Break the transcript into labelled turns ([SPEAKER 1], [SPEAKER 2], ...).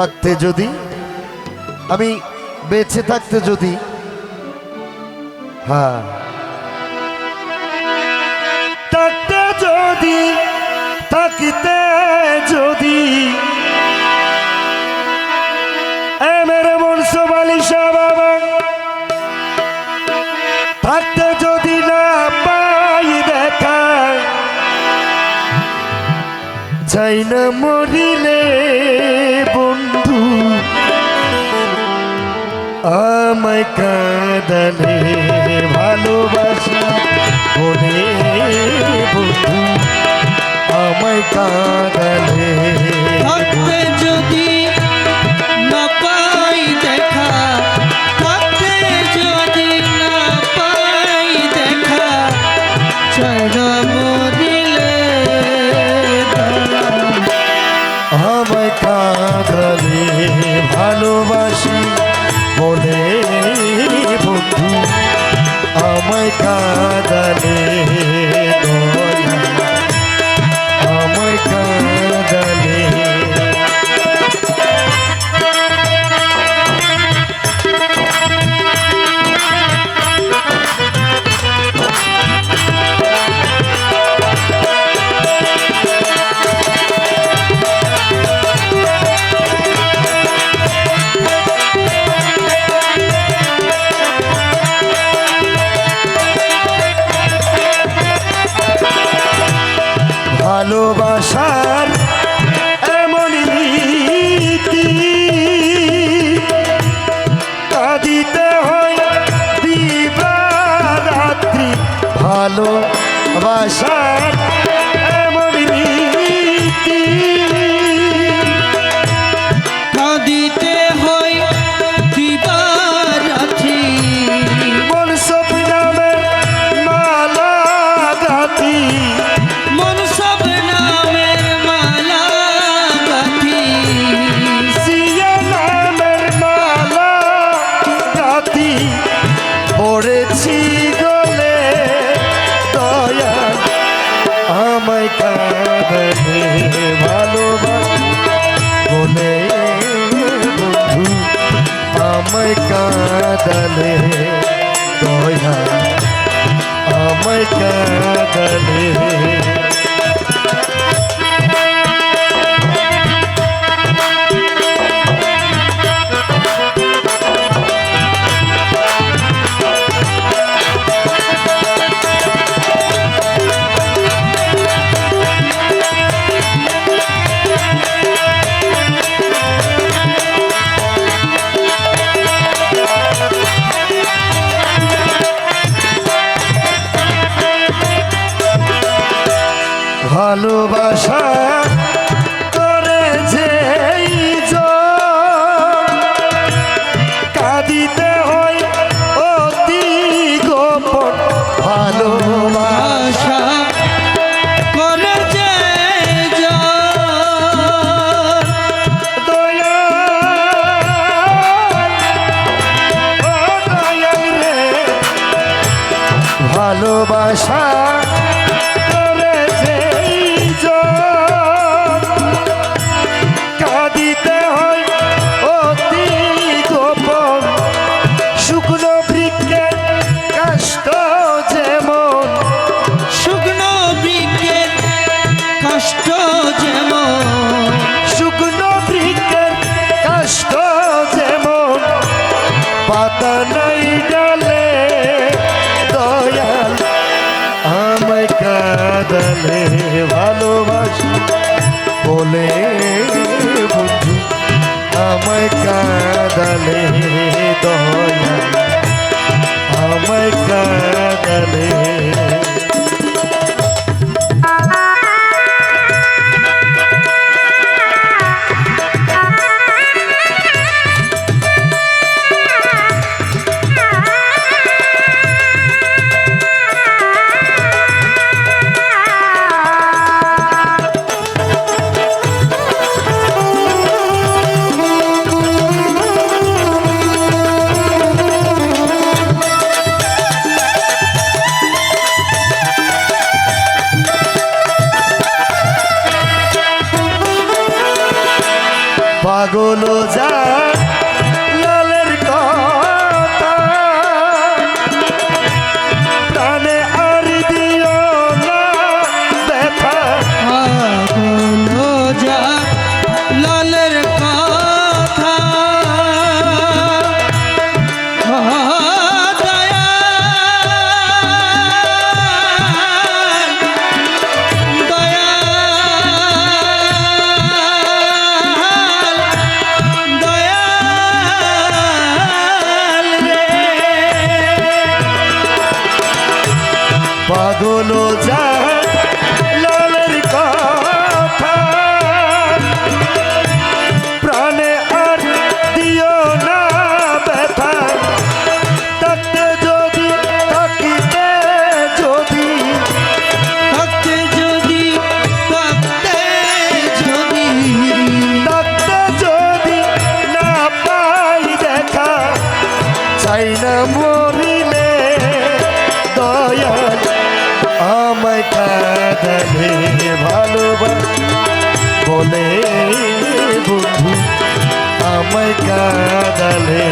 [SPEAKER 1] থাকতে যদি, আমি বেঁচে থাকতে যদি হ্যাঁ। থাকতে যদি, থাকিতে যদি এ মেরে মনস বালিশা বাবা। থাকতে যদি না পাই মরিলে। আমায় কাঁদালে ভালোবাসা বলে বন্ধু আমায় কাঁদালে।
[SPEAKER 2] যদি না পাই দেখা যদি না পাই দেখা
[SPEAKER 1] আমায় কাঁদালে ভালোবাসি। বলে ভালোবাসার এমন কাঁদিতে হয় দিবারাত্রি ভালোবাসার আমায় কাঁদলে দয়া আমায় কাঁদলে। ভালোবাসা কাঁদালে ভালোবাসি। বলে বন্ধু আমায় কাঁদালে দয়া। আমায় কাঁদালে পাগল যা
[SPEAKER 2] হলো যা
[SPEAKER 1] আমায় কাঁদালে ভালোবাস বলে বন্ধু আমায় কাঁদালে